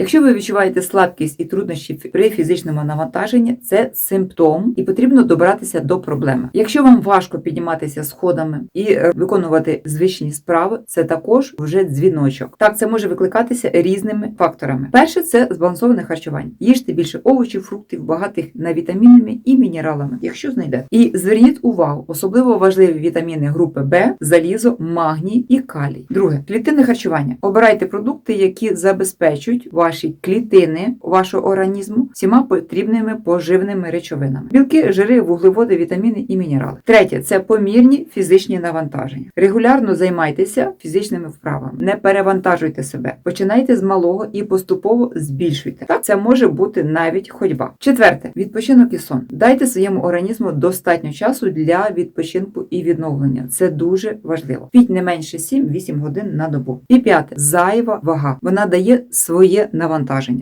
Якщо ви відчуваєте слабкість і труднощі при фізичному навантаженні, це симптом і потрібно добратися до проблеми. Якщо вам важко підніматися сходами і е, виконувати звичні справи, це також вже дзвіночок. Так, це може викликатися різними факторами. Перше це збалансоване харчування. Їжте більше овочів, фруктів, багатих на вітамінами і мінералами, якщо знайдете. І зверніть увагу, особливо важливі вітаміни групи Б, залізо, магній і калій. Друге клітинне харчування. Обирайте продукти, які забезпечують ваші клітини вашого організму всіма потрібними поживними речовинами: білки, жири, вуглеводи, вітаміни і мінерали. Третє це помірні фізичні навантаження. Регулярно займайтеся фізичними вправами, не перевантажуйте себе. Починайте з малого і поступово збільшуйте. Так це може бути навіть ходьба. Четверте відпочинок і сон. Дайте своєму організму достатньо часу для відпочинку і відновлення. Це дуже важливо. Піть не менше 7-8 годин на добу. І п'яте зайва вага. Вона дає своє навантаження.